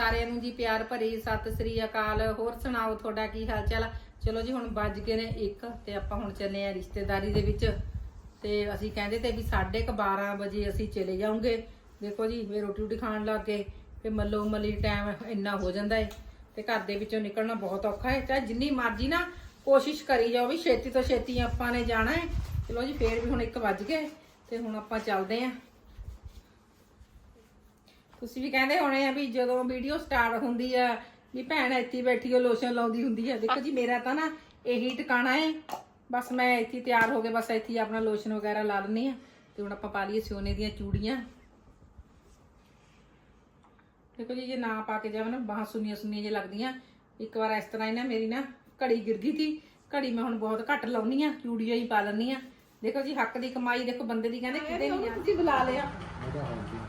ਸਾਰਿਆਂ ਨੂੰ ਜੀ ਪਿਆਰ ਭਰੀ ਸਤਿ ਸ੍ਰੀ ਅਕਾਲ। ਹੋਰ ਸੁਣਾਓ, ਤੁਹਾਡਾ ਕੀ ਹਾਲ ਚਾਲ ਚਲੋ ਜੀ, ਹੁਣ ਵੱਜ ਗਏ ਨੇ 1 ਤੇ ਆਪਾਂ ਹੁਣ ਚੱਲੇ ਆ ਰਿਸ਼ਤੇਦਾਰੀ ਦੇ ਵਿੱਚ। ਤੇ ਅਸੀਂ ਕਹਿੰਦੇ ਤੇ ਵੀ 12:30 ਵਜੇ ਅਸੀਂ ਚਲੇ ਜਾਵਾਂਗੇ ਦੇਖੋ ਜੀ ਵੀ ਰੋਟੀ ਰੋਟੀ ਖਾਣ ਲੱਗ ਗਏ ਤੇ ਮੱਲੋ ਮੱਲੀ ਟਾਈਮ ਇੰਨਾ ਹੋ ਜਾਂਦਾ ਏ। ਤੇ ਘਰ ਦੇ ਵਿੱਚੋਂ ਨਿਕਲਣਾ ਬਹੁਤ ਔਖਾ ਹੈ ਚਾਹੇ ਜਿੰਨੀ ਮਰਜ਼ੀ ਨਾ ਕੋਸ਼ਿਸ਼ ਕਰੀ ਜਾਓ ਵੀ ਛੇਤੀ ਤੋਂ ਛੇਤੀ ਆਪਾਂ ਨੇ ਜਾਣਾ ਹੈ ਚਲੋ ਜੀ, ਫੇਰ ਵੀ ਹੁਣ 1 ਵੱਜ ਗਏ ਤੇ ਹੁਣ ਆਪਾਂ ਚੱਲਦੇ ਆਂ। ਤੁਸੀਂ ਵੀ ਕਹਿੰਦੇ ਹੋਣੇ ਆ ਵੀ ਜਦੋਂ ਵੀਡੀਓ ਸਟਾਰਟ ਹੁੰਦੀ ਆ ਵੀ ਭੈਣ ਇੱਥੇ ਬੈਠੀ ਉਹ ਲੋਸ਼ਨ ਲਾਉਂਦੀ ਹੁੰਦੀ ਆ। ਦੇਖੋ ਜੀ ਮੇਰਾ ਤਾਂ ਨਾ ਇਹੀ ਟਿਕਾਣਾ ਹੈ ਬਸ ਮੈਂ ਇੱਥੇ ਤਿਆਰ ਹੋ ਕੇ ਬਸ ਇੱਥੇ ਆਪਣਾ ਲੋਸ਼ਨ ਵਗੈਰਾ ਲਾ ਲੈਂਦੀ ਆ। ਤੇ ਹੁਣ ਆਪਾਂ ਪਾ ਲਈਏ ਸੋਨੇ ਦੀਆਂ ਚੂੜੀਆਂ। ਦੇਖੋ ਜੀ ਜੇ ਨਾ ਪਾ ਕੇ ਜਾਵਾਂ ਨਾ ਬਾਹਾਂ ਸੁੰਨੀਆਂ ਸੁੰਨੀਆਂ ਜੇ ਲੱਗਦੀਆਂ। ਇੱਕ ਵਾਰ ਇਸ ਤਰ੍ਹਾਂ ਹੀ ਨਾ ਮੇਰੀ ਨਾ ਘੜੀ ਗਿਰ ਗਈ ਸੀ ਘੜੀ ਮੈਂ ਹੁਣ ਬਹੁਤ ਘੱਟ ਲਾਉਣੀ ਆ ਚੂੜੀਆਂ ਹੀ ਪਾ ਲੈਂਦੀ ਆ। ਦੇਖੋ ਜੀ ਹੱਕ ਦੀ ਕਮਾਈ ਦੇਖੋ ਬੰਦੇ ਦੀ ਕਹਿੰਦੇ ਕਿਤੇ ਨਹੀਂ ਤੁਸੀਂ ਬੁਲਾ ਲਿਆ। ਹਾਂ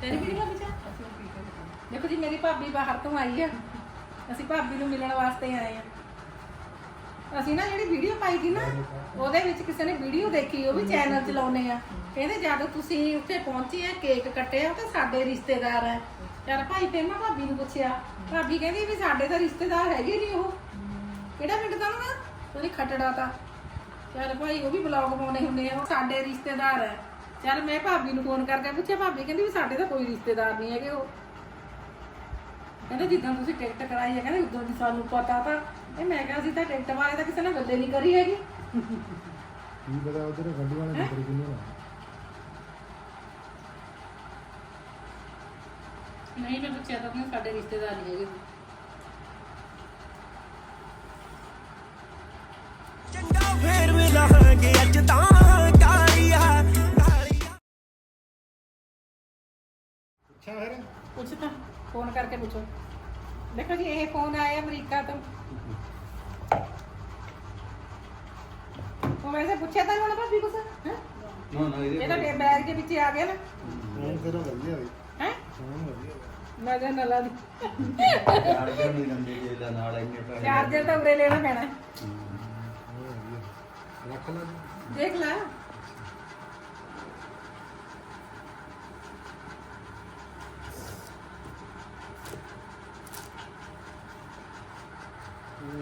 ਤੇਰੀ ਕਿਹੜੀ ਭਾਬੀ ਚਾ ਦੇਖੋ ਜੀ, ਮੇਰੀ ਭਾਬੀ ਬਾਹਰ ਤੋਂ ਆਈ ਆ। ਅਸੀਂ ਭਾਬੀ ਨੂੰ ਮਿਲਣ ਵਾਸਤੇ ਆਏ ਆ। ਅਸੀਂ ਨਾ ਜਿਹੜੀ ਵੀਡੀਓ ਪਾਈ ਸੀ ਨਾ, ਉਹਦੇ ਵਿੱਚ ਕਿਸੇ ਨੇ ਵੀਡੀਓ ਦੇਖੀ, ਉਹ ਵੀ ਚੈਨਲ ਚਲਾਉਨੇ ਆ। ਕਹਿੰਦੇ ਜਦ ਤੁਸੀਂ ਉੱਥੇ ਪਹੁੰਚੇ ਆ ਕੇਕ ਕੱਟਿਆ ਤਾਂ ਸਾਡੇ ਰਿਸ਼ਤੇਦਾਰ ਆ। ਯਾਰ ਭਾਈ, ਫੇਰ ਮੈਂ ਭਾਬੀ ਨੂੰ ਪੁੱਛਿਆ, ਭਾਬੀ ਕਹਿੰਦੀ ਵੀ ਸਾਡੇ ਤਾਂ ਰਿਸ਼ਤੇਦਾਰ ਹੈਗੇ ਨਹੀਂ ਉਹ। ਕਿਹੜਾ ਪਿੰਡ ਦਾ ਨਾ ਉਹਦੀ ਖਟੜਾ ਤਾਂ ਚੱਲ ਭਾਈ, ਉਹ ਵੀ ਬਲੌਗ ਪਾਉਣੇ ਹੁੰਦੇ ਆ, ਉਹ ਸਾਡੇ ਰਿਸ਼ਤੇਦਾਰ ਹੈ ਚੱਲ ਮੈਂ ਭਾਬੀ ਨੂੰ ਫੋਨ ਕਰਕੇ ਪੁੱਛਿਆ ਭਾਬੀ ਕਹਿੰਦੀ ਵੀ ਸਾਡੇ ਤਾਂ ਕੋਈ ਰਿਸ਼ਤੇਦਾਰ ਨਹੀਂ ਹੈਗੇ ਉਹ। ਕਹਿੰਦੇ ਜਿੱਦਾਂ ਤੁਸੀਂ ਟਿਕਟ ਕਰਾਈ ਹੈ ਕਹਿੰਦੇ ਉਦੋਂ ਦੀ ਸਾਨੂੰ ਪਤਾ ਤਾਂ। ਇਹ ਮੈਂ ਕਿਹਾ ਸੀ ਤਾਂ ਟਿਕਟ ਬਾਰੇ ਤਾਂ ਕਿਸੇ ਨੇ ਗੱਲੇ ਨਹੀਂ ਕਰੀ ਹੈਗੀ। ਕੀ ਪਤਾ ਉਧਰ ਗੱਡੀ ਵਾਲੇ ਨੰਬਰ ਕਿੰਨੇ ਹੋਣਾ ਨਹੀਂ ਮੈਂ ਪੁੱਛਿਆ ਤਾਂ ਕਹਿੰਦੇ ਸਾਡੇ ਰਿਸ਼ਤੇਦਾਰ ਨਹੀਂ ਹੈਗੇ। ਆਇਆ ਅਮਰੀਕਾ ਤੋਂ ਉਹ ਵੈਸੇ ਪੁੱਛਿਆ ਤਾਂ ਹੁਣ ਭਾਬੀ ਕੁਛ ਹੈ ਨਾ ਨਾ ਇਹਦੇ ਇਹਦਾ ਬੈਗ ਦੇ ਵਿੱਚ ਆ ਗਿਆ ਨਾ ਫੋਨ ਫਿਰ ਵਧੀਆ ਹੋਈ ਹੈ ਫੋਨ ਵਧੀਆ ਮੈਂ ਤਾਂ ਨਲਾ ਦੀ ਚਾਰਜਰ ਨਹੀਂ ਲੰਦੇ ਜੇ ਦਾ ਨਾਲ ਇੰਨੇ ਪੈਸੇ ਚਾਰਜਰ ਤਾਂ ਉਰੇ ਲੈਣਾ ਪੈਣਾ ਹੈ। ਉਹ ਵਧੀਆ ਰੱਖ ਲੈ ਜੀ। ਦੇਖ ਲੈ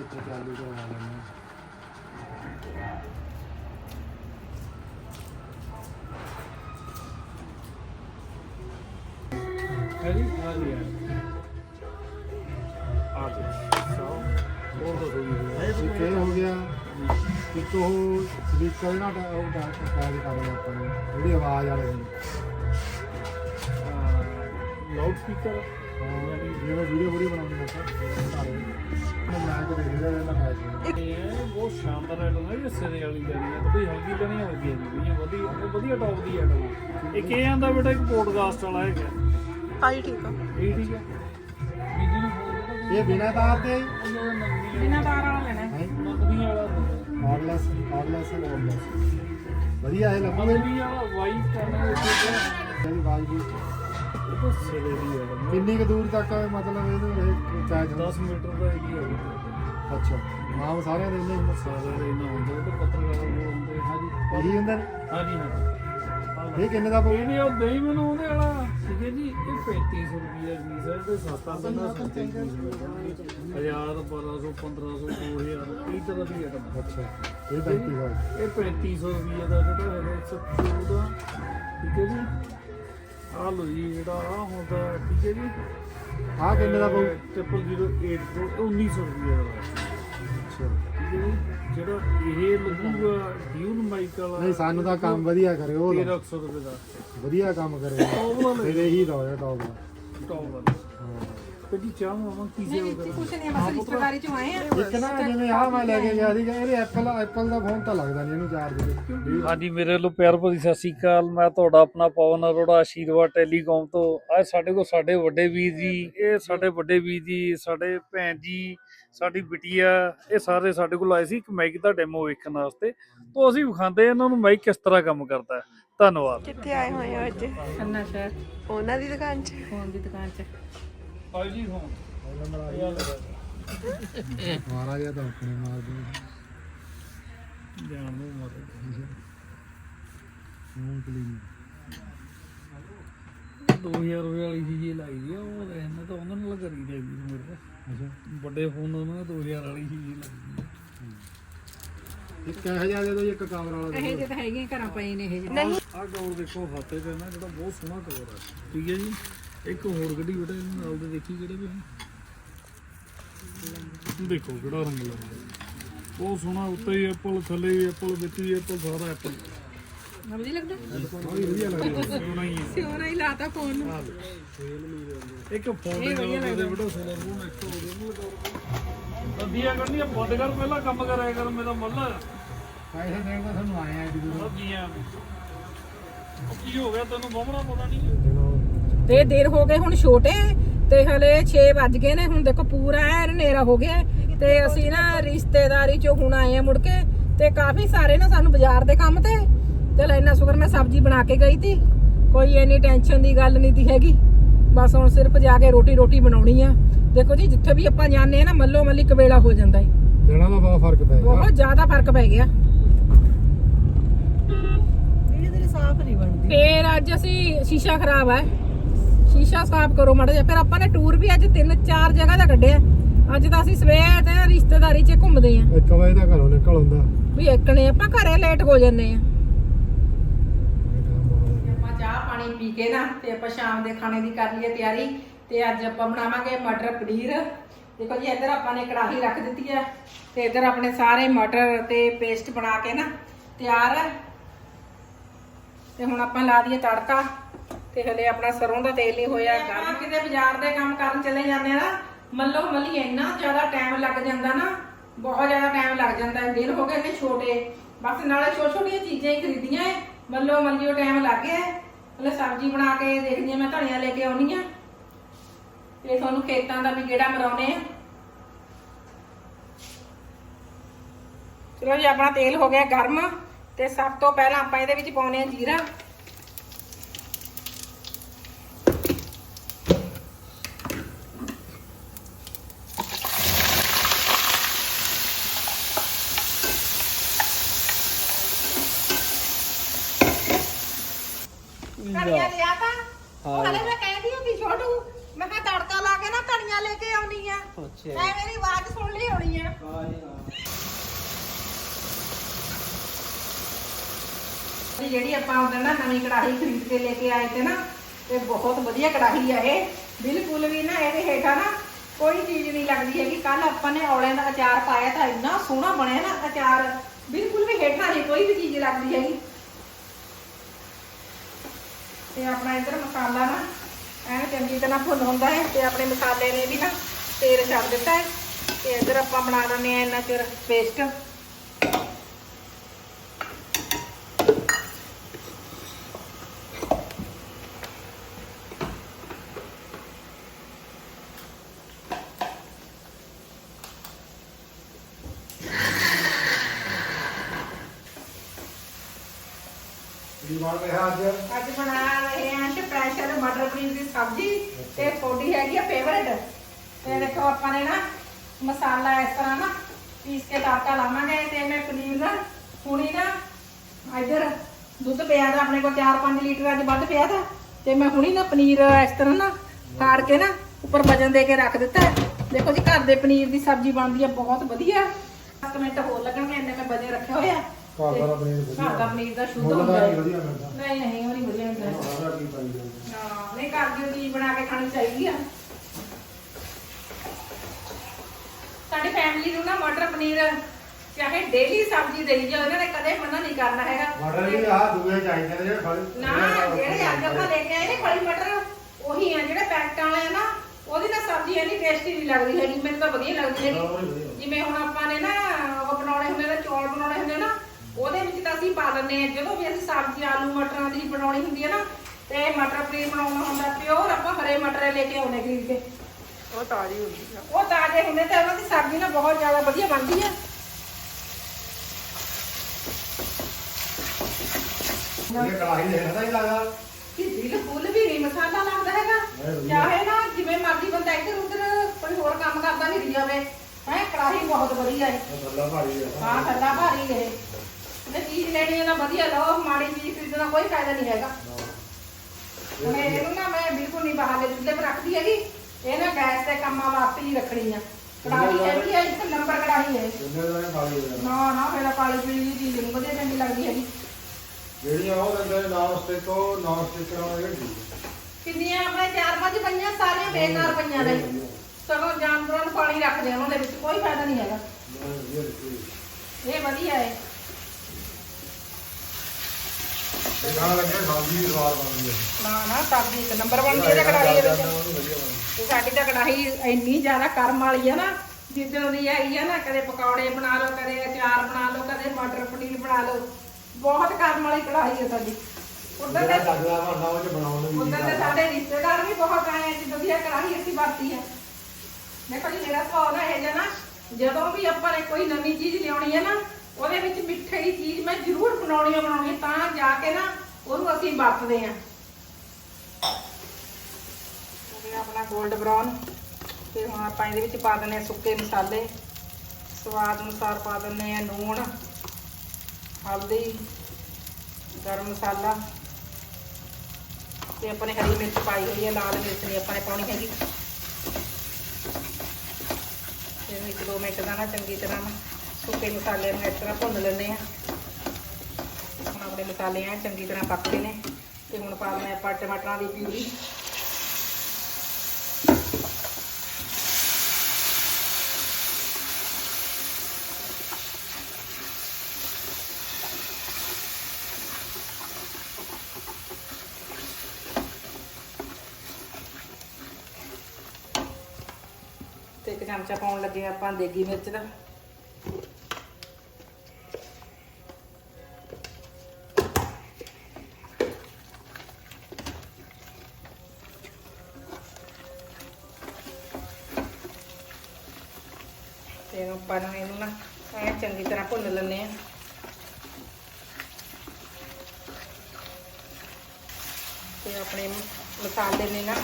ਇਹ ਇੱਥੇ ਚਾਲੂ ਕਰਵਾ ਲੈਣਾ ਹੈਰੀ ਆ ਜੀ ਆ ਜੀ ਸੋ ਹੋਰ ਦੱਸੋ ਜੀ ਇੱਕ ਇਹ ਹੋ ਗਿਆ ਇੱਕ ਉਹ ਸਪੀਕਰ ਨਾ ਡਾ- ਉਹ ਕਾਜ ਕਰਨਾ ਆਪਾਂ ਨੇ ਜਿਹੜੀ ਆਵਾਜ਼ ਵਾਲੇ ਨੇ ਲਾਊਡ ਸਪੀਕਰ ਹਾਂ ਜਿਵੇਂ ਵੀਡੀਓ ਵੀਡੀਓ ਬਣਾਉਂਦੇ ਆਪਾਂ ਮੈਂ ਮੈਂ ਕਿ ਦੇਖ ਰਿਹਾ ਇਹਨਾਂ ਮੈਚ ਇਹ ਹੈ ਬਹੁਤ ਸ਼ਾਨਦਾਰ ਆਈਟਮ ਹੈ ਇਹ ਸਿਰੇ ਵਾਲੀ ਲੈਣੀ ਹੈ ਥੋੜੀ ਹਲਕੀ ਲੈਣੀ ਹੈ ਵਧੀਆ ਜੀ ਇਹ ਵਧੀਆ ਇਹ ਵਧੀਆ ਟੌਪ ਦੀ ਆਈਟਮ ਹੈ ਇੱਕ ਇਹ ਆਂਦਾ ਬੇਟਾ ਇੱਕ ਪੋਡਕਾਸਟ ਵਾਲਾ ਹੈਗਾ ਆਈ ਠੀਕ ਆ ਇਹ ਠੀਕ ਹੈ ਬੀਜੀ ਨੂੰ ਫੋਨ ਇਹ ਬਿਨਾ ਤਾਰ ਤੇ ਨੰਬਰੀ ਬਿਨਾ ਤਾਰ ਵਾਲਾ ਲੈਣਾ ਹੈ। ਹੈ ਨੰਬਰੀ ਵਾਲਾ ਕਾਰਡਲੈਸ ਕਾਰਡਲੈਸ ਕਾਰਡਲੈਸ ਵਧੀਆ ਹੈ ਲੱਗੂ ਇਹ ਨੰਬਰੀ ਵਾਲਾ ਵਾਈਸ ਕਰਨਾ ਉਹ ਇਹਦੀ ਆਵਾਜ਼ ਵੀ ਸਿਰੇ ਦੀ ਹੈ ਕਿੰਨੀ ਕੁ ਦੂਰ ਤੱਕ ਮਤਲਬ ਇਹਨੂੰ ਇਹ ਚਾਰਜ 10 ਮੀਟਰ ਦਾ ਹੈਗੀ ਹੈ ਅੱਛਾ ਨਾਮ ਸਾਰਿਆਂ ਦੇ ਇੰਨੇ ਹੀ ਹੁੰਦੇ। ਸਾਰੇ ਦੇ ਨਾ ਹੁੰਦੇ ਤੇ ਪੱਤਰਕਾਰ ਉਹ ਹੁੰਦੇ ਹਾਂਜੀ। ਇਹੀ ਹੁੰਦੇ ਨੇ? ਹਾਂਜੀ ਹਾਂ। ਇਹ ਕਿੰਨੇ ਦਾ ਪਊ ਇਹ ਨਹੀਂ ਉਹ ਦਹੀਂ ਮੈਨੂੰ ਉਹਦੇ ਵਾਲਾ। ਠੀਕ ਹੈ ਜੀ ਇਹ 3500 ਰੁਪਏ ਫੀਸ ਹੈ ਤੇ ਸਸਤਾ ਬੰਦਾ ਸਸਤੇ ਫੀਸ ਹੈ 1000 1200 1500 2000 ਇਹ ਤਰ੍ਹਾਂ ਦੀ ਹੈ ਅੱਛਾ ਇਹ 35 ਦਾ ਇਹ 3500 ਰੁਪਏ ਦਾ ਜਿਹੜਾ ਹੈਗਾ 102 ਦਾ ਠੀਕ ਹੈ ਜੀ। ਜੀ ਜਿਹੜਾ ਆ ਠੀਕ ਹੈ ਜੀ? ਕਿੰਨੇ ਦਾ ਪਊ 0008 ਤੋਂ 1900 ਰੁਪਏ ਦਾ। ਅੱਛਾ। ਠੀਕ ਹੈ ਜੀ? ਜਿਹੜਾ ਇਹ ਲੱਗੂਗਾ ਡਿਊਨ ਮਾਈਕ ਵਾਲਾ ਨਹੀਂ ਸਾਨੂੰ ਤਾਂ ਕੰਮ ਵਧੀਆ ਕਰਿਓ ਉਹ 1300 ਰੁਪਏ ਦਾ। ਵਧੀਆ ਕੰਮ ਕਰਿਓ ਦਾ ਫਿਰ ਇਹੀ ਦੋ ਹੈ ਟੌਪ ਦਾ ਟੌਪ ਵਾਲਾ। ਹਾਂ ਤੇ ਜੀ ਚਾਹ ਮਾਮਾ ਕੀ ਨਹੀਂ ਸੇਵਾ ਵਿੱਚ ਕਰਾਂ ਕੁਛ ਨਹੀਂ ਬਸ ਰਿਸ਼ਤੇਦਾਰੀ ਚ ਆਏ ਆ। ਇੱਕ ਨਾ ਜਿਵੇਂ ਆਹ ਮੈਂ ਲੈ ਕੇ ਗਿਆ ਸੀਗਾ ਇਹਦੇ ਐਪਲ ਐਪਲ ਦਾ ਫੋਨ ਤਾਂ ਲੱਗਦਾ ਨਹੀਂ ਇਹਨੂੰ ਚਾਰਜ ਦੇ। ਹਾਂਜੀ ਮੇਰੇ ਵੱਲੋਂ ਪਿਆਰ ਭਰੀ ਸਤਿ ਸ੍ਰੀ ਅਕਾਲ। ਮੈਂ ਤੁਹਾਡਾ ਆਪਣਾ ਪਵਨ ਅਰੋੜਾ ਆਸ਼ੀਰਵਾਦ ਟੈਲੀਕਾਮ ਤੋਂ। ਅੱਜ ਸਾਡੇ ਕੋਲ ਸਾਡੇ ਵੱਡੇ ਵੀਰ ਜੀ ਇਹ ਸਾਡੇ ਵੱਡੇ ਵੀਰ ਜੀ ਸਾਡੇ ਭੈਣ ਜੀ ਸਾਡੀ ਬਿਟੀਆ ਇਹ ਸਾਰੇ ਸਾਡੇ ਕੋਲ ਆਏ ਸੀ ਇੱਕ ਮਾਈਕ ਦਾ ਡੈਮੋ ਵੇਖਣ ਵਾਸਤੇ। ਤੋਂ ਅਸੀਂ ਵਿਖਾਉਂਦੇ ਇਹਨਾਂ ਨੂੰ ਮਾਈਕ ਕਿਸ ਤਰ੍ਹਾਂ ਕੰਮ ਕਰਦਾ ਹੈ। ਧੰਨਵਾਦ। ਕਿੱਥੇ ਆਏ ਹੋਏ ਹੋ ਅੱਜ? ਖੰਨਾ ਸ਼ਹਿਰ। ਉਹਨਾਂ ਦੀ ਦੁਕਾਨ 'ਚ? ਫੋਨ ਦੀ ਦੁਕਾਨ 'ਚ। ਫਾਈਵ ਜੀ ਫੋਨ ਮਾਰਾ ਗਿਆ ਤਾਂ ਆਪਣੇ ਮਾਰ ਦੇ ਜਾਣ ਨੂੰ ਮਤ ਫੋਨ ਕਲੀਨ 2000 ਰੁਪਏ ਵਾਲੀ ਚੀਜ਼ ਹੀ ਲਾਈ ਦੀ ਆ ਉਹ ਰਹਿਣ ਤਾਂ ਉਹਨਾਂ ਨਾਲ ਕਰੀ ਦੇ ਵੀ ਮੇਰੇ ਕੋਲ ਅੱਛਾ ਵੱਡੇ ਫੋਨ ਉਹਨਾਂ ਨੇ 2000 ਵਾਲੀ ਚੀਜ਼ ਹੀ ਲਾਈ ਦੀ ਆ ਇੱਕ ਇਹੋ ਜਿਹਾ ਦੇ ਦਿਓ ਜੀ, ਇੱਕ ਕਵਰ ਵਾਲਾ ਇਹ ਜੇ ਤਾਂ ਹੈਗੀਆਂ ਘਰਾਂ ਪਏ ਨੇ ਇਹ ਨਹੀਂ ਆਹ ਕਵਰ ਦੇਖੋ ਹੱਥੇ ਤੇ ਨਾ ਜਿਹੜਾ ਬਹੁਤ ਸੋਹਣਾ ਕਵਰ ਹੈ ਠੀਕ ਹੈ ਜੀ ਇੱਕ ਹੋਰ ਗੱਡੀ ਬੇਟਾ ਇਹਨੂੰ ਨਾਲ ਦੇ ਦੇਖੀ ਕਿਹੜੇ ਵੀ ਦੇਖੋ ਕਿਹੜਾ ਰੰਗ ਲੱਗਾ ਬਹੁਤ ਸੋਹਣਾ ਉੱਤੇ ਹੀ ਐਪਲ ਥੱਲੇ ਹੀ ਐਪਲ ਵਿੱਚ ਵੀ ਐਪਲ ਸਾਰਾ ਐਪਲ ਵਧੀਆ ਲੱਗਦਾ? ਵਧੀਆ ਲੱਗਦਾ। ਸੋਹਣਾ ਹੀ ਹੈ ਸਿਉਣਾ ਹੀ ਲਾਤਾ ਫੋਨ ਨੂੰ। ਇੱਕ ਵਾਲਾ ਦੇ ਬੇਟਾ ਸੋਲਰ ਰੂਮ ਇੱਕ ਹੋ ਗਿਆ ਵਧੀਆ ਕਰਨੀ ਆ ਬੰਦ ਕਰ ਪਹਿਲਾਂ ਕੰਮ ਕਰਾਇਆ ਕਰ ਮੇਰਾ ਮੱਲਾ। ਪੈਸੇ ਦੇਣ ਦਾ ਤੁਹਾਨੂੰ ਆਇਆ ਲੱਗੀਆਂ ਉਹ ਕੀ ਹੋ ਗਿਆ ਤੈਨੂੰ ਬੋਮਣਾ ਪਤਾ ਨਹੀਂ ਤੇ ਦੇਰ ਹੋ ਗਏ ਹੁਣ ਛੋਟੇ ਤੇ ਹਲੇ 6 ਵੱਜ ਗਏ ਨੇ ਹੁਣ ਦੇਖੋ ਪੂਰਾ ਐਨ ਹਨੇਰਾ ਹੋ ਗਿਆ। ਤੇ ਅਸੀਂ ਨਾ ਰਿਸ਼ਤੇਦਾਰੀ ਚੋਂ ਹੁਣ ਆਏ ਆ ਮੁੜ ਕੇ ਤੇ ਕਾਫੀ ਸਾਰੇ ਨਾ ਸਾਨੂੰ ਬਾਜ਼ਾਰ ਦੇ ਕੰਮ ਤੇ ਚਲ ਇੰਨਾ ਸ਼ੁਕਰ ਮੈਂ ਸਬਜ਼ੀ ਬਣਾ ਕੇ ਗਈ ਤੀ ਕੋਈ ਇੰਨੀ ਟੈਨਸ਼ਨ ਦੀ ਗੱਲ ਨਹੀਂ ਤੀ ਹੈਗੀ। ਬਸ ਹੁਣ ਸਿਰਫ ਜਾ ਕੇ ਰੋਟੀ ਰੋਟੀ ਬਣਾਉਣੀ ਆ। ਦੇਖੋ ਜੀ ਜਿੱਥੇ ਵੀ ਆਪਾਂ ਜਾਂਦੇ ਆ ਨਾ ਮੱਲੋ ਮੱਲੀ ਕਵੇਲਾ ਹੋ ਜਾਂਦਾ ਏ। ਦੇਣਾ ਦਾ ਬਹੁਤ ਫ਼ਰਕ ਪੈ ਗਿਆ। ਬਹੁਤ ਜ਼ਿਆਦਾ ਫ਼ਰਕ ਪੈ ਗਿਆ। ਵੀਡੀਓ ਤੇਰੀ ਸਾਫ਼ ਨਹੀਂ ਬਣਦੀ। ਫੇਰ ਅੱਜ ਅਸੀਂ ਸ਼ੀਸ਼ਾ ਖਰਾਬ ਹੈ ਸ਼ੀਸ਼ਾ ਸਾਫ਼ ਕਰੋ ਮਾੜਾ ਜਿਹਾ। ਫਿਰ ਆਪਾਂ ਨੇ ਟੂਰ ਵੀ ਅੱਜ ਤਿੰਨ ਚਾਰ ਜਗ੍ਹਾ ਦਾ ਕੱਢਿਆ। ਅੱਜ ਤਾਂ ਅਸੀਂ ਸਵੇਰ ਤੇ ਰਿਸ਼ਤੇਦਾਰੀ 'ਚ ਘੁੰਮਦੇ ਆਂ ਇੱਕ ਵਜੇ ਦਾ ਘਰੋਂ ਨਿਕਲ ਹੁੰਦਾ ਵੀ ਇੱਕਣੇ ਆਪਾਂ ਘਰੇ ਲੇਟ ਹੋ ਜੰਨੇ ਆ ਆਪਾਂ ਚਾਹ ਪਾਣੀ ਪੀ ਕੇ ਨਾ ਤੇ ਆਪਾਂ ਸ਼ਾਮ ਦੇ ਖਾਣੇ ਦੀ ਕਰ ਲਈਏ ਤਿਆਰੀ ਤੇ ਅੱਜ ਆਪਾਂ ਬਣਾਵਾਂਗੇ ਮਟਰ ਪਨੀਰ। ਦੇਖੋ ਜੀ ਇੱਧਰ ਆਪਾਂ ਨੇ ਕੜਾਹੀ ਰੱਖ ਦਿੱਤੀ ਹੈ ਤੇ ਇੱਧਰ ਆਪਣੇ ਸਾਰੇ ਮਟਰ ਤੇ ਪੇਸਟ ਬਣਾ ਕੇ ਨਾ ਤਿਆਰ ਹੈ। ਤੇ ਹੁਣ ਆਪਾਂ ਲਾ ਦਈਏ ਤੜਕਾ। ਤੇ ਹਲੇ ਆਪਣਾ ਸਰੋਂ ਦਾ ਤੇਲ ਨਹੀਂ ਹੋਇਆ ਆਪਾਂ ਕਿਤੇ ਬਾਜ਼ਾਰ ਦੇ ਕੰਮ ਕਰਨ ਚਲੇ ਜਾਂਦੇ ਆ ਨਾ ਮੱਲੋ ਮੱਲੀ ਇੰਨਾ ਜ਼ਿਆਦਾ ਟਾਈਮ ਲੱਗ ਜਾਂਦਾ ਨਾ ਬਹੁਤ ਜ਼ਿਆਦਾ ਟਾਈਮ ਲੱਗ ਜਾਂਦਾ ਹੈ ਦਿਨ ਹੋ ਗਏ ਨੇ ਛੋਟੇ। ਬਸ ਨਾਲੇ ਛੋਟੀ ਛੋਟੀਆਂ ਚੀਜ਼ਾਂ ਹੀ ਖਰੀਦੀਆਂ ਹੈ ਮੱਲੋ ਮੱਲੀ ਉਹ ਟਾਈਮ ਲੱਗ ਗਿਆ ਹਲੇ ਸਬਜ਼ੀ ਬਣਾ ਕੇ ਦੇਖਦੀ ਹਾਂ ਮੈਂ ਧਨੀਆ ਲੈ ਕੇ ਆਉਣੀ ਆ ਤੇ ਤੁਹਾਨੂੰ ਖੇਤਾਂ ਦਾ ਵੀ ਗੇੜਾ ਮਰਾਉਣੇ ਆ ਚਲੋ ਜੀ ਆਪਣਾ ਤੇਲ ਹੋ ਗਿਆ ਗਰਮ ਤੇ ਸਭ ਤੋਂ ਪਹਿਲਾਂ ਆਪਾਂ ਇਹਦੇ ਵਿੱਚ ਪਾਉਨੇ ਆ ਜੀਰਾ। ਧਨੀਆ ਲਿਆ ਤਾਂ। ਉਹ ਹਲੇ ਮੈਂ ਕਹਿੰਦੀ ਹਾਂ ਵੀ ਛੋਟੂ ਮੈਂ ਕਿਹਾ ਤੜਕਾ ਲਾ ਕੇ ਨਾ ਧਨੀਆ ਲੈ ਕੇ ਆਉਣੀ ਆ। ਅੱਛਾ। ਐ ਮੇਰੀ ਆਵਾਜ਼ ਸੁਣ ਲਈ ਹੋਣੀ ਆ। ਇਹ ਜਿਹੜੀ ਆਪਾਂ ਉਹਦੇ ਨਾ ਨਵੀਂ ਕੜਾਹੀ ਖਰੀਦ ਕੇ ਲੈ ਕੇ ਆਏ ਤੇ ਨਾ ਤੇ ਬਹੁਤ ਵਧੀਆ ਕੜਾਹੀ ਆ ਇਹ। ਬਿਲਕੁਲ ਵੀ ਨਾ ਇਹਦੇ ਹੇਠਾਂ ਨਾ ਕੋਈ ਚੀਜ਼ ਨਹੀਂ ਲੱਗਦੀ ਹੈਗੀ। ਕੱਲ ਆਪਾਂ ਨੇ ਔਲਿਆਂ ਦਾ ਅਚਾਰ ਪਾਇਆ ਤਾਂ ਇੰਨਾ ਸੋਹਣਾ ਬਣਿਆ ਨਾ ਅਚਾਰ। ਬਿਲਕੁਲ ਵੀ ਹੇਠਾਂ ਨਹੀਂ ਕੋਈ ਵੀ ਚੀਜ਼ ਲੱਗਦੀ ਹੈਗੀ। ਤੇ ਆਪਣਾ ਇੱਧਰ ਮਸਾਲਾ ਨਾ ਐਨ ਚੰਗੀ ਤਰ੍ਹਾਂ ਭੁੰਨ ਹੁੰਦਾ ਹੈ ਤੇ ਆਪਣੇ ਮਸਾਲੇ ਨੇ ਵੀ ਨਾ ਤੇਲ ਛੱਡ ਦਿੱਤਾ ਹੈ। ਤੇ ਇੱਧਰ ਆਪਾਂ ਬਣਾ ਲੈਂਦੇ ਆ ਇੰਨਾ ਚਿਰ ਪੇਸਟ ਕੀ ਬਣ ਰਿਹਾ ਅੱਜ ਅੱਜ ਬਣਾ ਰਹੇ ਹਾਂ ਸਪੈਸ਼ਲ ਮਟਰ ਪਨੀਰ ਦੀ ਸਬਜ਼ੀ ਤੇ ਤੁਹਾਡੀ ਹੈਗੀ ਆ ਫੇਵਰਟ ਤੇ ਦੇਖੋ ਆਪਾਂ ਨੇ ਨਾ ਮਸਾਲਾ ਇਸ ਤਰ੍ਹਾਂ ਨਾ ਪੀਸ ਕੇ ਤੜਕਾ ਲਾਵਾਂਗੇ। ਤੇ ਮੈਂ ਪਨੀਰ ਨਾ ਹੁਣੀ ਨਾ ਇੱਧਰ ਦੁੱਧ ਪਿਆ ਦਾ ਆਪਣੇ ਕੋਲ 4-5 ਲੀਟਰ ਅੱਜ ਵੱਧ ਪਿਆ ਦਾ ਤੇ ਮੈਂ ਹੁਣੀ ਨਾ ਪਨੀਰ ਇਸ ਤਰ੍ਹਾਂ ਨਾ ਫਾੜ ਕੇ ਨਾ ਉੱਪਰ ਵਜਨ ਦੇ ਕੇ ਰੱਖ ਦਿੱਤਾ। ਦੇਖੋ ਜੀ ਘਰ ਦੇ ਪਨੀਰ ਦੀ ਸਬਜ਼ੀ ਬਣਦੀ ਹੈ ਬਹੁਤ ਵਧੀਆ। 10 ਮਿੰਟ ਹੋਰ ਲੱਗਣਗੇ ਇੰਨੇ ਮੈਂ ਵਜਨ ਰੱਖਿਆ ਹੋਇਆ। ਘਰ ਦਾ ਪਨੀਰ ਵਧੀਆ ਘਰ ਦਾ ਪਨੀਰ ਦਾ ਸ਼ੁੱਧ ਹੁੰਦਾ। ਹੈ ਨਹੀਂ ਨਹੀਂ ਉਹ ਨਹੀਂ ਵਧੀਆ ਹੁੰਦਾ। ਹਾਂ ਨਹੀਂ ਘਰ ਦੀ ਚੀਜ਼ ਬਣਾ ਕੇ ਖਾਣੀ ਚਾਹੀਦੀ ਆ। ਸਾਡੀ ਫੈਮਿਲੀ ਨੂੰ ਨਾ ਮਟਰ ਪਨੀਰ ਚਾਹੇ ਡੇਲੀ ਸਬਜ਼ੀ ਦੇਈ ਜਾਓ ਇਹਨਾਂ ਨੇ ਕਦੇ ਮਨਾ ਨਹੀਂ ਕਰਨਾ ਹੈਗਾ। ਮਟਰ ਵੀ ਆਹ ਦੂਏ ਚਾਹੀਦੇ ਨੇ ਜਿਹੜੇ ਫਲ ਨਾ ਜਿਹੜੇ ਅੱਜ ਆਪਾਂ ਲੈ ਕੇ ਆਏ ਨੇ ਖੜੀ ਮਟਰ ਉਹੀ ਆ ਜਿਹੜੇ ਪੈਕਟਾਂ ਵਾਲੇ ਆ ਨਾ ਉਹਦੀ ਨਾ ਸਬਜ਼ੀ ਇੰਨੀ ਟੇਸਟੀ ਨਹੀਂ ਲੱਗਦੀ ਹੈਗੀ ਮੈਨੂੰ ਤਾਂ ਵਧੀਆ ਲੱਗਦੀ ਹੈਗੀ। ਜਿਵੇਂ ਹੁਣ ਆਪਾਂ ਨੇ ਨਾ ਉਹ ਬਣਾਉਣੇ ਹੁੰਦੇ ਨੇ ਚੌਲ ਬਣਾਉਣੇ ਹੁੰਦੇ ਨਾ ਉਹਦੇ ਵਿੱਚ ਤਾਂ ਅਸੀਂ ਪਾ ਦਿੰਦੇ ਆ। ਜਦੋਂ ਵੀ ਅਸੀਂ ਸਬਜ਼ੀ ਆਲੂ ਮਟਰਾਂ ਦੀ ਬਣਾਉਣੀ ਹੁੰਦੀ ਹੈ ਨਾ ਤੇ ਮਟਰ ਪਨੀਰ ਬਣਾਉਣਾ ਹੁੰਦਾ ਪਿਓਰ ਆਪਾਂ ਹਰੇ ਮਟਰ ਲੈ ਕੇ ਆਉਣੇ ਖਰੀਦ ਕੇ। ਉਹ ਤਾਜ਼ੀ ਹੁੰਦੀ ਆ। ਉਹ ਤਾਜ਼ੇ ਹੁੰਦੇ ਤੇ ਉਹਨਾਂ ਦੀ ਸਬਜ਼ੀ ਨਾ ਬਹੁਤ ਜ਼ਿਆਦਾ ਵਧੀਆ ਬਣਦੀ ਹੈ ਇਹ ਕੜਾਹੀ ਦੇ ਹੱਥਾਂ ਹੀ ਲੱਗਦਾ। ਕਿ ਬਿਲਕੁਲ ਵੀ ਨਹੀਂ ਮਸਾਲਾ ਲੱਗਦਾ ਹੈਗਾ। ਚਾਹੇ ਨਾ ਜਿਵੇਂ ਮਰਜ਼ੀ ਬੰਦਾ ਇੱਧਰ ਉੱਧਰ ਕੋਈ ਹੋਰ ਕੰਮ ਕਰਦਾ ਵੀ। ਜਾਵੇ ਹੈ ਕੜਾਹੀ ਬਹੁਤ ਵਧੀਆ ਹੈ ਥੱਲਾ ਭਾਰੀ ਹੈ ਹਾਂ ਠੰਡਾ ਭਾਰੀ ਹੈ ਜੇ ਚੀਜ਼ ਲੈਣੀ ਹੈ ਤਾਂ ਵਧੀਆ ਲਓ ਮਾੜੀ ਚੀਜ਼ ਖਰੀਦਣ ਦਾ ਕੋਈ ਫਾਇਦਾ ਨਹੀਂ ਹੈਗਾ। ਹੁਣ ਇਹਨੂੰ ਨਾ ਮੈਂ ਬਿਲਕੁਲ ਨਹੀਂ ਬਾਹਰਲੇ ਚੁੱਲ੍ਹੇ 'ਤੇ ਰੱਖਦੀ ਹੈਗੀ। ਇਹ ਨਾ ਗੈਸ ਤੇ ਕੰਮਾਂ ਵਾਸਤੇ ਹੀ ਰੱਖਣੀ ਆ। ਕੜਾਹੀ ਹੈਗੀ ਆ ਇੱਕ ਨੰਬਰ ਕੜਾਹੀ ਹੈ। ਜਿੰਨੇ ਦਾ ਖਾਲੀ ਹੋ ਜਾਣਾ ਨਾ ਨਾ ਮੇਰਾ ਕਾਲੀ ਪੀਲੀ ਜਿਹੀ ਚੀਜ਼ ਵਧੀਆ ਚੰਗੀ ਲੱਗਦੀ ਹੈਗੀ। ਜਿਹੜੀਆਂ ਉਹ ਦਿੰਦੇ ਨਾਨ ਸਟਿਕ ਉਹ ਨਾਨ ਸਟਿਕ ਠੀਕ ਹੈ। ਕਿੰਨੀਆਂ ਆਪਣੇ ਚਾਰ ਪੰਜ ਪਈਆਂ ਸਾਰੀਆਂ ਬੇਕਾਰ ਪਈਆਂ ਨੇ। ਸਗੋਂ ਜਾਨਵਰਾਂ ਨੂੰ ਪਾਣੀ ਰੱਖਦੇ ਆ ਉਹਨਾਂ ਦੇ ਵਿੱਚ ਕੋਈ ਫਾਇਦਾ ਨਹੀਂ ਹੈਗਾ। ਇਹ ਵਧੀਆ ਹੈ। ਨਾਲ ਲੱਗੇ ਸਬਜ਼ੀ ਸਵਾਦ ਬਣਦੀ ਹੈ। ਨਾ ਨਾ ਸਬਜ਼ੀ ਇੱਕ ਨੰਬਰ ਬਣਦੀ ਹੈ ਕੜਾਹੀ ਦੇ ਵਿੱਚ। ਤੇ ਸਾਡੀ ਤਾਂ ਕੜਾਹੀ ਇੰਨੀ ਜ਼ਿਆਦਾ ਕਰਮ ਵਾਲੀ ਆ ਨਾ ਜਿੱਦਣ ਦੀ ਆਈ ਆ ਨਾ ਕਦੇ ਪਕੌੜੇ ਬਣਾ ਲਓ ਕਦੇ ਅਚਾਰ ਬਣਾ ਲਓ ਕਦੇ ਮਟਰ ਪਨੀਰ ਬਣਾ ਲਓ ਬਹੁਤ ਕਰਮ ਵਾਲੀ ਕੜਾਹੀ ਆ ਸਾਡੀ। ਉਧਰ ਦੇ ਲੱਗਦਾ ਭਾਂਡਾ ਉਹ ਚ ਬਣਾਉਣ ਨੂੰ ਉਧਰ ਦੇ ਸਾਡੇ ਰਿਸ਼ਤੇਦਾਰ ਵੀ ਬਹੁਤ ਆਏ ਆ ਜਦੋਂ ਦੀ ਇਹ ਕੜਾਹੀ ਅਸੀਂ ਵਰਤੀ ਆ। ਦੇਖੋ ਜੀ ਮੇਰਾ ਸੁਭਾਅ ਨਾ ਇਹ ਜਿਹਾ ਨਾ ਜਦੋਂ ਵੀ ਆਪਾਂ ਨੇ ਕੋਈ ਨਵੀਂ ਚੀਜ਼ ਲਿਆਉਣੀ ਹੈ ਨਾ ਉਹਦੇ ਵਿੱਚ ਮਿੱਠੀ ਚੀਜ਼ ਮੈਂ ਜ਼ਰੂਰ ਬਣਾਉਣੀ ਓ ਬਣਾਉਣੀ ਆ, ਤਾਂ ਜਾ ਕੇ ਨਾ ਉਹਨੂੰ ਅਸੀਂ ਵਰਤਦੇ ਆ ਹੋ ਗਿਆ ਆਪਣਾ 골ਡ ਬ੍ਰਾਊਨ ਤੇ ਹੁਣ ਆਪਾਂ ਇਹਦੇ ਵਿੱਚ ਪਾ ਦਿੰਦੇ ਆ ਸੁੱਕੇ ਮਸਾਲੇ। ਸਵਾਦ ਅਨੁਸਾਰ ਪਾ ਦਿੰਦੇ ਆ ਨੂਣ ਹਲਦੀ, ਗਰਮ ਮਸਾਲਾ। ਤੇ ਆਪਾਂ ਨੇ ਹਰੀ ਮਿਰਚ ਪਾਈ ਹੋਈ ਹੈ ਲਾਲ ਮਿਰਚ ਨਹੀਂ ਆਪਾਂ ਨੇ ਪਾਉਣੀ ਹੈਗੀ। ਇਹਨੂੰ ਇੱਕ ਦੋ ਮਿੰਟ ਦਾ ਨਾ ਚੰਗੀ ਤਰ੍ਹਾਂ ਸੁੱਕੇ ਮਸਾਲੇ ਨੂੰ ਇਸ ਤਰ੍ਹਾਂ ਭੁੰਨ ਲੈਂਦੇ ਆ। ਹੁਣ ਆਪਣੇ ਮਸਾਲੇ ਆ ਚੰਗੀ ਤਰ੍ਹਾਂ ਪੱਕ ਨੇ। ਤੇ ਹੁਣ ਪਾ ਦਿੰਦੇ ਆਪਾਂ ਟਮਾਟਰਾਂ ਦੀ ਪਿਊਰੀ ਤੇ ਇੱਕ ਚਮਚਾ ਪਾਉਣ ਲੱਗੇ ਆ ਆਪਾਂ ਦੇਗੀ ਮਿਰਚ ਦਾ। ਤੇ ਇਹਨੂੰ ਆਪਾਂ ਨੂੰ ਇਹਨੂੰ ਨਾ ਐ ਚੰਗੀ ਤਰ੍ਹਾਂ ਭੁੰਨ ਲੈਂਦੇ ਆ। ਤੇ ਆਪਣੇ ਮਸਾਲੇ ਨੇ ਨਾ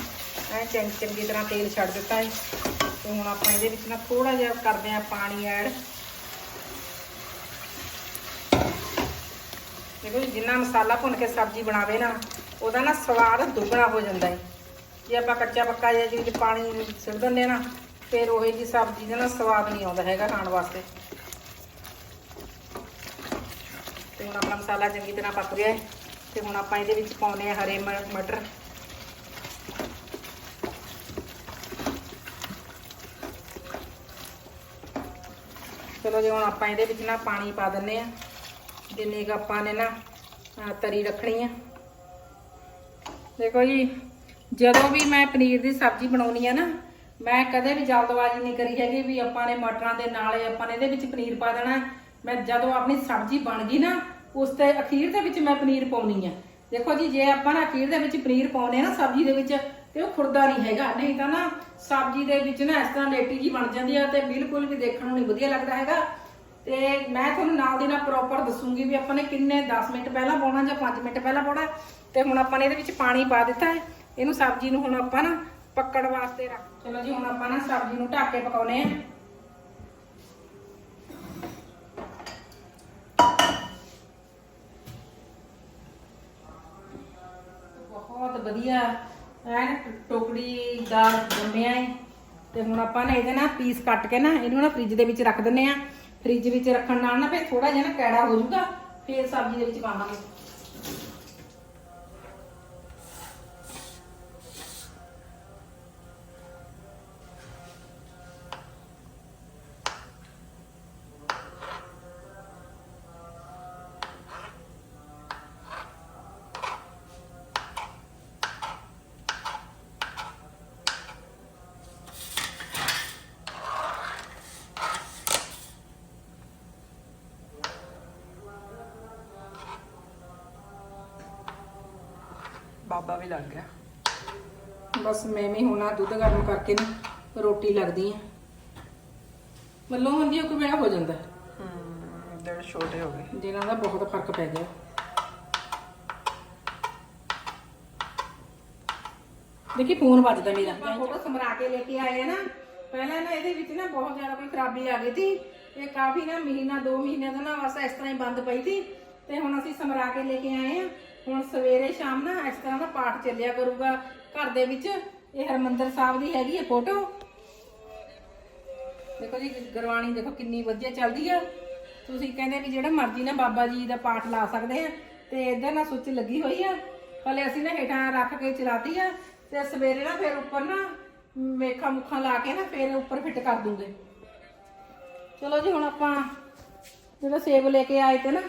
ਐ ਚੰਗੀ ਚੰਗੀ ਤਰ੍ਹਾਂ ਤੇਲ ਛੱਡ ਦਿੱਤਾ ਹੈ ਤੇ ਹੁਣ ਆਪਾਂ ਇਹਦੇ ਵਿੱਚ ਨਾ ਥੋੜਾ ਜਿਹਾ ਕਰਦੇ ਆ ਪਾਣੀ ਐਡ। ਦੇਖੋ ਜੀ, ਜਿੰਨਾ ਮਸਾਲਾ ਭੁੰਨ ਕੇ ਸਬਜ਼ੀ ਬਣਾਵੇ ਨਾ ਉਹਦਾ ਨਾ ਸਵਾਦ ਦੁੱਗਣਾ ਹੋ ਜਾਂਦਾ ਹੈ। ਜੇ ਆਪਾਂ ਕੱਚਾ ਪੱਕਾ ਜਿਹਾ ਜਿਹਦੇ ਪਾਣੀ ਸਿੱਟ ਦਿੰਦੇ ਨਾ ਫਿਰ ਉਹ ਜੀ ਸਬਜ਼ੀ ਦਾ ਨਾ ਸਵਾਦ ਨਹੀਂ ਆਉਂਦਾ ਹੈਗਾ ਖਾਣ ਵਾਸਤੇ। ਤੇ ਹੁਣ ਆਪਣਾ ਮਸਾਲਾ ਚੰਗੀ ਤਰ੍ਹਾਂ ਪੱਕ ਗਿਆ ਹੈ। ਤੇ ਹੁਣ ਆਪਾਂ ਇਹਦੇ ਵਿੱਚ ਪਾਉਨੇ ਆ ਹਰੇ ਮਟਰ। ਚਲੋ ਜੇ ਹੁਣ ਆਪਾਂ ਇਹਦੇ ਵਿੱਚ ਨਾ ਪਾਣੀ ਪਾ ਦਿੰਨੇ ਆ ਜਿੰਨੀ ਕੁ ਆਪਾਂ ਨੇ ਨਾ ਤਰੀ ਰੱਖਣੀ ਆ। ਦੇਖੋ ਜੀ, ਜਦੋਂ ਵੀ ਮੈਂ ਪਨੀਰ ਦੀ ਸਬਜ਼ੀ ਬਣਾਉਣੀ ਆ ਨਾ, ਮੈਂ ਕਦੇ ਵੀ ਜਲਦਬਾਜ਼ੀ ਨਹੀਂ ਕਰੀ ਹੈਗੀ ਵੀ ਆਪਾਂ ਨੇ ਮਟਰਾਂ ਦੇ ਨਾਲੇ ਆਪਾਂ ਨੇ ਇਹਦੇ ਵਿੱਚ ਪਨੀਰ ਪਾ ਦੇਣਾ। ਮੈਂ ਜਦੋਂ ਆਪਣੀ ਸਬਜ਼ੀ ਬਣ ਗਈ ਨਾ, ਉਸ ਤੇ ਅਖੀਰ ਦੇ ਵਿੱਚ ਮੈਂ ਪਨੀਰ ਪਾਉਣੀ ਆ। ਦੇਖੋ ਜੀ, ਜੇ ਆਪਾਂ ਨਾ ਅਖੀਰ ਦੇ ਵਿੱਚ ਪਨੀਰ ਪਾਉਨੇ ਆ ਨਾ, ਸਬਜ਼ੀ ਦੇ ਵਿੱਚ ਤੇ ਉਹ ਖੁਰਦਾ ਨਹੀਂ ਹੈਗਾ। ਨਹੀਂ ਤਾਂ ਨਾ ਸਬਜ਼ੀ ਦੇ ਵਿੱਚ ਨਾ ਇਸ ਤਰ੍ਹਾਂ ਲੇਟੀ ਜੀ ਬਣ ਜਾਂਦੀ ਆ ਤੇ ਬਿਲਕੁਲ ਵੀ ਦੇਖਣ ਨੂੰ ਨਹੀਂ ਵਧੀਆ ਲੱਗਦਾ ਹੈਗਾ। ਤੇ ਮੈਂ ਤੁਹਾਨੂੰ ਨਾਲ ਦੀ ਨਾਲ ਪ੍ਰੋਪਰ ਦੱਸੂਗੀ ਵੀ ਆਪਾਂ ਨੇ ਕਿੰਨੇ 10 ਮਿੰਟ ਪਹਿਲਾਂ ਪਾਉਣਾ ਜਾਂ 5 ਮਿੰਟ ਪਹਿਲਾਂ ਪਾਉਣਾ। ਤੇ ਹੁਣ ਆਪਾਂ ਨੇ ਇਹਦੇ ਵਿੱਚ ਪਾਣੀ ਪਾ ਦਿੱਤਾ ਹੈ। ਇਹਨੂੰ ਸਬਜ਼ੀ ਨੂੰ ਹੁਣ ਆਪਾਂ ਨਾ ਪੱਕਣ ਵਾਸਤੇ ਰੱਖ ਚਲੋ ਜੀ, ਹੁਣ ਆਪਾਂ ਨਾ ਸਬਜ਼ੀ ਨੂੰ ਢੱਕ ਕੇ ਪਕਾਉਣੇ ਆ। ਬਹੁਤ ਵਧੀਆ। ਐਨ ਟੋਕੜੀ ਦਾ ਜੰਮਿਆ ਹੈ ਤੇ ਹੁਣ ਆਪਾਂ ਨਾ ਇਹਦੇ ਨਾ ਪੀਸ ਕੱਟ ਕੇ ਨਾ ਇਹਨੂੰ ਨਾ ਫ੍ਰਿਜ ਦੇ ਵਿੱਚ ਰੱਖ ਦਿੰਨੇ ਆ ਫ੍ਰਿਜ ਵਿੱਚ ਰੱਖਣ ਨਾਲ ਨਾ ਫਿਰ ਥੋੜਾ ਜਿਹਾ ਨਾ ਕੈੜਾ ਹੋ ਜਾਊਗਾ। ਫਿਰ ਸਬਜ਼ੀ ਦੇ ਵਿੱਚ ਪਾਵਾਂਗੇ। ਬਾਬਾ ਵੀ ਲੱਗ ਗਿਆ। ਬਸ ਮੈਂ ਵੀ ਹੁਣ ਆਹ ਦੁੱਧ ਗਰਮ ਕਰਕੇ ਨਾ ਰੋਟੀ ਲੱਗਦੀ ਆ। ਮੱਲੋਂ ਹੁੰਦੀ ਉਹ ਵੇਲਾ ਹੋ ਜਾਂਦਾ। ਹੂੰ ਦਿਨ ਛੋਟੇ ਹੋ ਗਏ। ਦਿਨਾਂ ਦਾ ਬਹੁਤ ਫ਼ਰਕ ਪੈ ਗਿਆ। ਦੇਖੀ ਫੋਨ ਵੱਜਦਾ ਮੇਰਾ ਫੋਟੋ ਸਮਰਾ ਕੇ ਲੈ ਕੇ ਆਏ ਆ ਨਾ ਪਹਿਲਾਂ ਨਾ ਇਹਦੇ ਵਿੱਚ ਨਾ ਬਹੁਤ ਜ਼ਿਆਦਾ ਕੋਈ ਖਰਾਬੀ ਆ ਗਈ ਸੀ। ਇਹ ਕਾਫੀ ਨਾ ਮਹੀਨਾ ਦੋ ਮਹੀਨਿਆਂ ਦਾ ਨਾ ਬਸ ਇਸ ਤਰ੍ਹਾਂ ਹੀ ਬੰਦ ਪਈ ਸੀ। ਤੇ ਹੁਣ ਅਸੀਂ ਸਮਰਾ ਕੇ ਲੈ ਕੇ ਆਏ ਆ। ਹੁਣ ਸਵੇਰੇ ਸ਼ਾਮ ਨਾ ਇਸ ਤਰ੍ਹਾਂ ਦਾ ਪਾਠ ਚੱਲਿਆ ਕਰੂਗਾ। ਘਰ ਦੇ ਵਿੱਚ ਇਹ ਹਰਮੰਦਰ ਸਾਹਿਬ ਦੀ ਹੈਗੀ ਹੈ ਫੋਟੋ। ਦੇਖੋ ਜੀ, ਗੁਰਬਾਣੀ ਦੇਖੋ ਕਿੰਨੀ ਵਧੀਆ ਚੱਲਦੀ ਆ। ਤੁਸੀਂ ਕਹਿੰਦੇ ਵੀ ਜਿਹੜਾ ਮਰਜ਼ੀ ਨਾ ਬਾਬਾ ਜੀ ਦਾ ਪਾਠ ਲਾ ਸਕਦੇ ਆ ਤੇ ਇਧਰ ਨਾ ਸੁੱਚ ਲੱਗੀ ਹੋਈ ਆ। ਹਲੇ ਅਸੀਂ ਨਾ ਹੇਠਾਂ ਰੱਖ ਕੇ ਚਲਾਤੀ ਆ ਤੇ ਸਵੇਰੇ ਨਾ ਫਿਰ ਉੱਪਰ ਨਾ ਮੇਖਾ ਮੁੱਖਾਂ ਲਾ ਕੇ ਨਾ ਫਿਰ ਉੱਪਰ ਫਿੱਟ ਕਰ ਦੂੰਗੇ। ਚਲੋ ਜੀ, ਹੁਣ ਆਪਾਂ ਜਿਹੜਾ ਸੇਬ ਲੈ ਕੇ ਆਏ ਤੇ ਨਾ,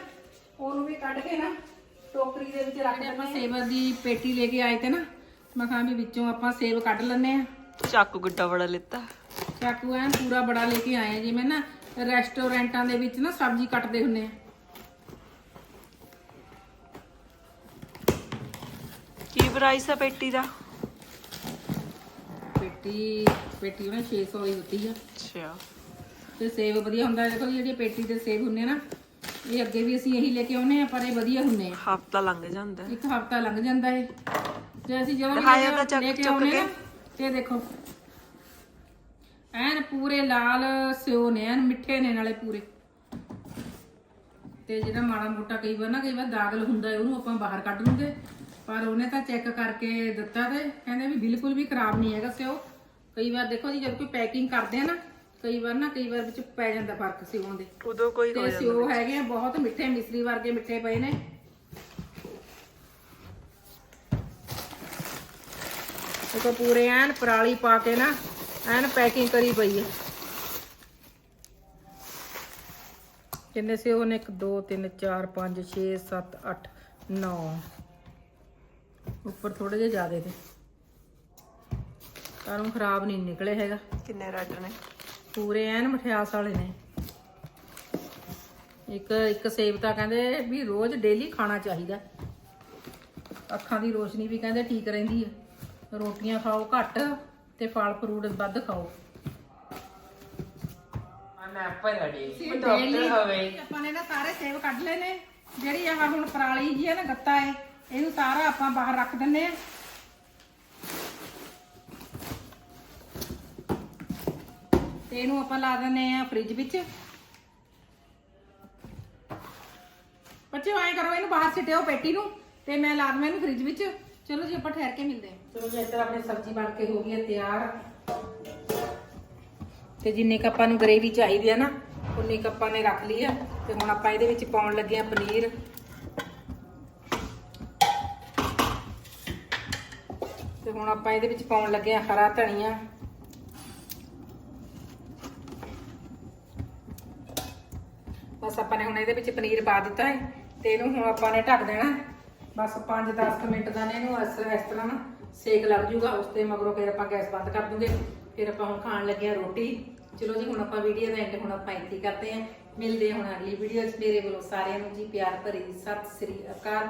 ਉਹਨੂੰ ਵੀ ਕੱਢ ਕੇ ਨਾ ਟੋਕਰੀ ਦੇ ਵਿੱਚ ਰੱਖ ਆਪਾਂ ਸੇਬ ਦੀ ਪੇਟੀ ਲੈ ਕੇ ਆਏ ਤੇ ਨਾ ਮੈਂ ਕਿਹਾ ਵੀ ਵਿੱਚੋਂ ਆਪਾਂ ਸੇਬ ਕੱਢ ਲੈਣੇ ਆ। ਚਾਕੂ ਗੁੱਡਾ ਬੜਾ ਲਿੱਤਾ। ਚਾਕੂ ਐਨ ਪੂਰਾ ਬੜਾ ਲੈ ਕੇ ਆਏ ਆ ਜਿਵੇਂ ਨਾ ਰੈਸਟੋਰੈਂਟਾਂ ਦੇ ਵਿੱਚ ਨਾ ਸਬਜ਼ੀ ਕੱਟਦੇ ਹੁੰਨੇ ਆ। ਕੀ ਪ੍ਰਾਈਸ ਆ ਪੇਟੀ ਦਾ? ਪੇਟੀ ਪੇਟੀ ਉਹਨੇ 600 ਦੀ ਦਿੱਤੀ ਆ। ਅੱਛਾ। ਤੇ ਸੇਬ ਵਧੀਆ ਹੁੰਦਾ। ਦੇਖੋ ਜੀ ਜਿਹੜੀ ਪੇਟੀ ਦੇ ਸੇਬ ਹੁੰਨੇ ਨਾ ਇਹ ਅੱਗੇ ਵੀ ਅਸੀਂ ਇਹੀ ਲੈ ਕੇ ਆਉਨੇ ਆ ਪਰ ਇਹ ਵਧੀਆ ਹੁੰਨੇ ਆ। ਹਫਤਾ ਲੰਘ ਜਾਂਦਾ। ਇੱਕ ਹਫਤਾ ਲੰਘ ਜਾਂਦਾ ਹੈ ਤੇ ਅਸੀਂ ਜਦੋਂ ਦਿਖਾਇਆ ਲੈ ਤਾਂ ਕੇ- ਚੱਕ- ਚੁੱਕ ਕੇ। ਤੇ ਦੇਖੋ। ਐਨ ਪੂਰੇ ਲਾਲ ਸਿਓ ਨੇ ਐਨ ਮਿੱਠੇ ਨੇ ਨਾਲੇ ਪੂਰੇ। ਤੇ ਜਿਹੜਾ ਮਾੜਾ ਮੋਟਾ ਕਈ ਵਾਰ ਨਾ ਕਈ ਵਾਰ ਦਾਗਲ ਹੁੰਦਾ ਹੈ ਉਹਨੂੰ ਆਪਾਂ ਬਾਹਰ ਕੱਢ ਲੂਗੇ। ਪਰ ਉਹਨੇ ਤਾਂ ਚੈੱਕ ਕਰਕੇ ਦਿੱਤਾ ਤੇ ਕਹਿੰਦੇ ਵੀ ਬਿਲਕੁਲ ਵੀ ਖਰਾਬ ਨਹੀਂ ਹੈਗਾ ਸਿਓ ਕਈ ਵਾਰ ਦੇਖੋ ਜੀ ਜਦ ਕੋਈ ਪੈਕਿੰਗ ਕਰਦੇ ਆ ਨਾ ਕਈ ਵਾਰ ਨਾ ਕਈ ਵਾਰ ਵਿੱਚ ਪੈ ਜਾਂਦਾ ਫ਼ਰਕ ਸਿਉਣ ਦੇ। ਉਦੋਂ ਕੋਈ ਹੋ ਤੇ ਜਾਂਦਾ ਸਿਓ ਹੈਗੇ ਆ ਬਹੁਤ ਮਿੱਠੇ ਮਿਸਰੀ ਵਰਗੇ ਮਿੱਠੇ ਪਏ ਨੇ। ਇਹ ਤਾਂ ਪੂਰੇ ਐਨ ਪਰਾਲੀ ਪਾ ਕੇ ਨਾ ਐਨ ਪੈਕਿੰਗ ਕਰੀ ਪਈ ਹੈ ਕਿੰਨੇ ਸਿਓ ਨੇ 1 2 3 4 5 6 7 8 9 ਉੱਪਰ ਥੋੜੇ ਜਿਹੇ ਜ਼ਿਆਦੇ ਤੇ। ਪਰ ਉਹ ਖਰਾਬ ਨਹੀਂ ਨਿਕਲੇ ਹੈਗਾ। ਕਿੰਨੇ ਰੈਡ ਨੇ? ਪੂਰੇ ਐਨ ਮਠਿਆਸ ਵਾਲੇ ਨੇ। ਇੱਕ ਇੱਕ ਸੇਬ ਤਾਂ ਕਹਿੰਦੇ ਵੀ ਰੋਜ਼ ਡੇਲੀ ਖਾਣਾ ਚਾਹੀਦਾ। ਅੱਖਾਂ ਦੀ ਰੋਸ਼ਨੀ ਵੀ ਕਹਿੰਦੇ ਠੀਕ ਰਹਿੰਦੀ ਹੈ ਰੋਟੀਆਂ ਖਾਓ ਘੱਟ ਤੇ ਫਲ ਫਰੂਟ ਵੱਧ ਖਾਓ। ਡਾਕਟਰ ਹੋਵੇ। ਆਪਾਂ ਨੇ ਨਾ ਸਾਰੇ ਸੇਬ ਕੱਢ ਲਏ ਨੇ ਜਿਹੜੀ ਆਹ ਹੁਣ ਪਰਾਲੀ ਜੀ ਹੈ ਨਾ ਗੱਤਾ ਹੈ ਇਹਨੂੰ ਸਾਰਾ ਆਪਾਂ ਬਾਹਰ ਰੱਖ ਦਿੰਨੇ ਆ। ਤੇ ਇਹਨੂੰ ਆਪਾਂ ਲਾ ਦਿੰਨੇ ਆ ਫ੍ਰਿਜ ਵਿੱਚ। ਬੱਚੇ ਆਏ ਕਰੋ ਇਹਨੂੰ ਬਾਹਰ ਸਿੱਟਿਓ ਪੇਟੀ ਨੂੰ ਤੇ ਮੈਂ ਲਾ ਦਵਾਂ ਇਹਨੂੰ ਫ੍ਰਿਜ ਵਿੱਚ। ਚਲੋ ਜੀ ਆਪਾਂ ਠਹਿਰ ਕੇ ਮਿਲਦੇ ਹਾਂ। ਚਲੋ ਜੀ ਇੱਧਰ ਆਪਣੀ ਸਬਜ਼ੀ ਬਣ ਕੇ ਹੋ ਗਈ ਹੈ ਤਿਆਰ। ਤੇ ਜਿੰਨੇ ਕ ਆਪਾਂ ਨੂੰ ਗਰੇਵੀ ਚਾਹੀਦੀ ਆ ਨਾ ਉਨੇ ਕ ਆਪਾਂ ਨੇ ਰੱਖ ਲਈ ਆ। ਤੇ ਹੁਣ ਆਪਾਂ ਇਹਦੇ ਵਿੱਚ ਪਾਉਣ ਲੱਗੇ ਆ ਪਨੀਰ। ਤੇ ਹੁਣ ਆਪਾਂ ਇਹਦੇ ਵਿੱਚ ਪਾਉਣ ਲੱਗੇ ਆ ਹਰਾ ਧਨੀਆ। ਬਸ ਆਪਾਂ ਨੇ ਹੁਣ ਇਹਦੇ ਵਿੱਚ ਪਨੀਰ ਪਾ ਦਿੱਤਾ ਹੈ ਤੇ ਇਹਨੂੰ ਹੁਣ ਆਪਾਂ ਨੇ ਢੱਕ ਦੇਣਾ ਬਸ 5-10 ਮਿੰਟ ਦਾ ਨੇ ਇਹਨੂੰ ਇਸ ਇਸ ਤਰ੍ਹਾਂ ਨਾ ਸੇਕ ਲੱਗ ਜੂਗਾ, ਉਸ ਤੇ ਮਗਰੋਂ ਫਿਰ ਆਪਾਂ ਗੈਸ ਬੰਦ ਕਰ ਦੂੰਗੇ। ਫਿਰ ਆਪਾਂ ਹੁਣ ਖਾਣ ਲੱਗੇ ਆ ਰੋਟੀ। ਚਲੋ ਜੀ, ਹੁਣ ਆਪਾਂ ਵੀਡੀਓ ਦਾ ਐਂਡ ਹੁਣ ਆਪਾਂ ਇੱਥੇ ਕਰਦੇ ਹਾਂ। ਮਿਲਦੇ ਹਾਂ ਹੁਣ ਅਗਲੀ ਵੀਡੀਓ 'ਚ। ਮੇਰੇ ਵੱਲੋਂ ਸਾਰਿਆਂ ਨੂੰ ਜੀ ਪਿਆਰ ਭਰੀ ਸਤਿ ਸ੍ਰੀ ਅਕਾਲ।